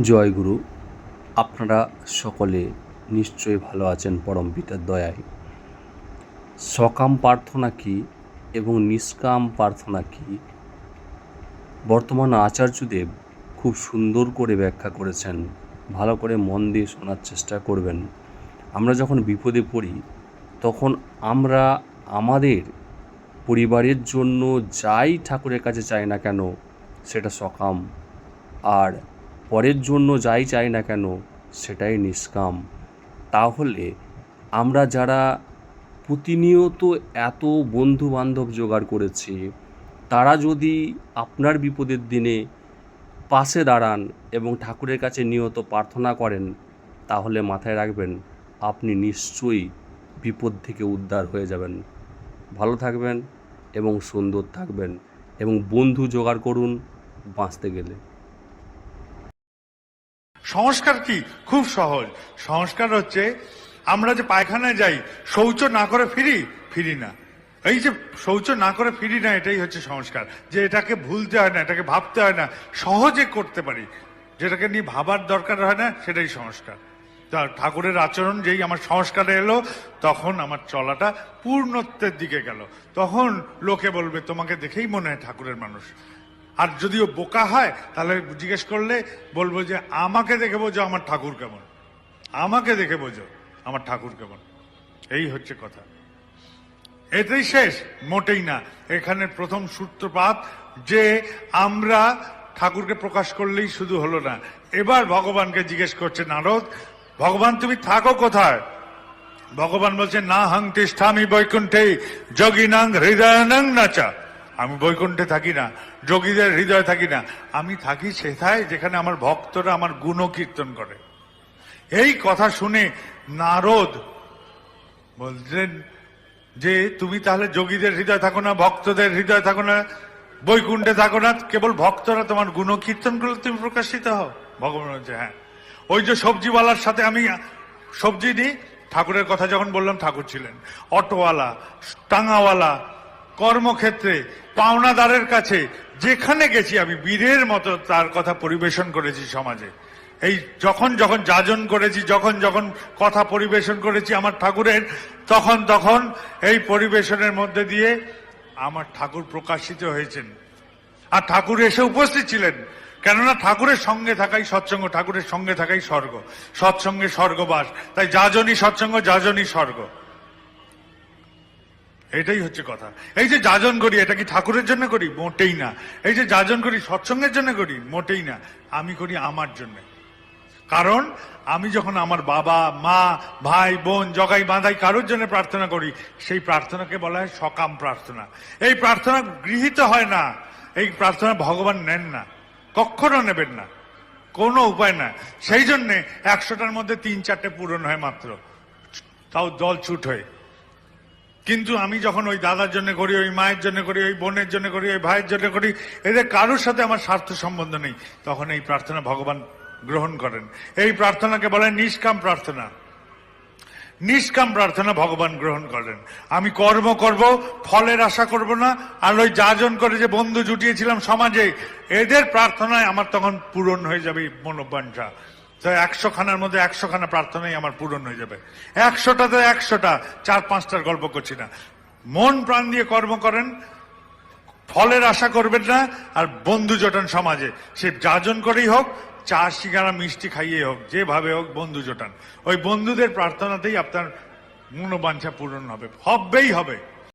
জয়গুরু আপনারা সকলে নিশ্চয়ই ভালো আছেন পরম পিতার দয়ায়। সকাম প্রার্থনা কী এবং নিষ্কাম প্রার্থনা কী? বর্তমান আচার্যদেব খুব সুন্দর করে ব্যাখ্যা করেছেন, ভালো করে মন দিয়ে শোনার চেষ্টা করবেন। আমরা যখন বিপদে পড়ি, তখন আমরা আমাদের পরিবারের জন্য যাই ঠাকুরের কাছে চাই না কেন, সেটা সকাম আর পরের জন্য যাই চাই না কেন, সেটাই নিষ্কাম। তাহলে আমরা যারা প্রতিনিয়ত এত বন্ধু বান্ধব জোগাড় করেছি, তারা যদি আপনার বিপদের দিনে পাশে দাঁড়ান এবং ঠাকুরের কাছে নিয়ত প্রার্থনা করেন, তাহলে মাথায় রাখবেন, আপনি নিশ্চয়ই বিপদ থেকে উদ্ধার হয়ে যাবেন। ভালো থাকবেন এবং সুন্দর থাকবেন এবং বন্ধু জোগাড় করুন বাঁচতে গেলে। সংস্কার কি? খুব সহজ। সংস্কার হচ্ছে, আমরা যে পায়খানায় যাই, শৌচ না করে ফিরি ফিরি না। এই যে শৌচ না করে ফিরি না, এটাই হচ্ছে সংস্কার। যে এটাকে ভুলতে হয় না, এটাকে ভাবতে হয় না, সহজে করতে পারি। যেটাকে নিয়ে ভাবার দরকার হয় না, সেটাই সংস্কার। ঠাকুরের আচরণ যেই আমার সংস্কারে এলো, তখন আমার চলাটা পূর্ণত্বের দিকে গেল। তখন লোকে বলবে, তোমাকে দেখেই মনে হয় ঠাকুরের মানুষ। আর যদিও বোকা হয়, তাহলে জিজ্ঞেস করলে বলব যে আমাকে দেখে বোঝো আমার ঠাকুর কেমন। আমাকে দেখে বোঝো আমার ঠাকুর কেমন। এই হচ্ছে কথা। এটাই শেষ, মোটেই না। এখানে প্রথম সূত্রপাত যে আমরা ঠাকুরকে প্রকাশ করলেই শুধু হলো না। এবার ভগবানকে জিজ্ঞেস করছে, নারদ, ভগবান তুমি থাকো কোথায়? ভগবান বলছে, না হাং তিষ্ঠামি বৈকুণ্ঠে যোগিনাং হৃদয়ানং নাচা। আমি বৈকুণ্ঠে থাকি না, যোগীদের হৃদয়ে থাকি না। আমি থাকি সেথায় যেখানে আমার ভক্তরা আমার গুণ কীর্তন করে। এই কথা শুনে নারদ বললেন, যে তুমি তাহলে যোগীদের হৃদয় থাকো না, ভক্তদের হৃদয় থাকো না, বৈকুণ্ঠে থাকো না, কেবল ভক্তরা তোমার গুণ কীর্তন করলে তুমি প্রকাশিত হও। ভগবান বলছে হ্যাঁ। ওই যে সবজিওয়ালার সাথে আমি সবজি নিই ঠাকুরের কথা যখন বললাম, ঠাকুর ছিলেন। অটোওয়ালা, টাঙাওয়ালা কর্মক্ষেত্রে, পাওনাদারের কাছে, যেখানে গেছি আমি বীরের মতো তার কথা পরিবেশন করেছি সমাজে। এই যখন যখন যাজন করেছি, যখন যখন কথা পরিবেশন করেছি আমার ঠাকুরের, তখন তখন এই পরিবেশনের মধ্যে দিয়ে আমার ঠাকুর প্রকাশিত হয়েছেন। আর ঠাকুর এসে উপস্থিত ছিলেন। কেননা ঠাকুরের সঙ্গে থাকাই সৎসঙ্গ, ঠাকুরের সঙ্গে থাকাই স্বর্গ। সৎসঙ্গে স্বর্গবাস। তাই যাজনই সৎসঙ্গ যাজনই স্বর্গ। এটাই হচ্ছে কথা। এই যে যাজন করি, এটা কি ঠাকুরের জন্য করি? মোটেই না। এই যে যাজন করি, সৎসঙ্গের জন্য করি? মোটেই না। আমি করি আমার জন্য। কারণ আমি যখন আমার বাবা, মা, ভাই, বোন, জগাই, বাঁধাই কারোর জন্য প্রার্থনা করি, সেই প্রার্থনাকে বলা হয় সকাম প্রার্থনা। এই প্রার্থনা গৃহীত হয় না। এই প্রার্থনা ভগবান নেন না। কখনো নেবেন না। কোনো উপায় না। সেই জন্যে একশোটার মধ্যে তিন চারটে পূরণ হয় মাত্র। তাও দল ছুট হয়ে। কিন্তু আমি যখন ওই দাদার জন্য করি, ওই মায়ের জন্য করি, ওই বোনের জন্য করি, ওই ভাইয়ের জন্য করি, এদের কারোর সাথে আমার স্বার্থ সম্বন্ধ নেই। তখন এই প্রার্থনা ভগবান গ্রহণ করেন। এই প্রার্থনাকে বলেন নিষ্কাম প্রার্থনা। নিষ্কাম প্রার্থনা ভগবান গ্রহণ করেন। আমি কর্ম করব, ফলের আশা করব না, আর ওই যাজন করে যে বন্ধু জুটিয়েছিলাম সমাজে, এদের প্রার্থনায় আমার তখন পূরণ হয়ে যাবে মনোবাঞ্ছা। তো একশো খানার মধ্যে একশো খানা প্রার্থনাই আমার পূরণ হয়ে যাবে। একশোটাতে একশোটা, চার পাঁচটার গল্প করছি না। মন প্রাণ দিয়ে কর্ম করেন, ফলের আশা করবেন না, আর বন্ধু জোটান সমাজে। সে যাজন করেই হোক, চা, সিঙ্গারা, মিষ্টি খাইয়ে হোক, যেভাবে হোক বন্ধু জোটান। ওই বন্ধুদের প্রার্থনাতেই আপনার মনোবাঞ্ছা পূরণ হবে, হবেই হবে।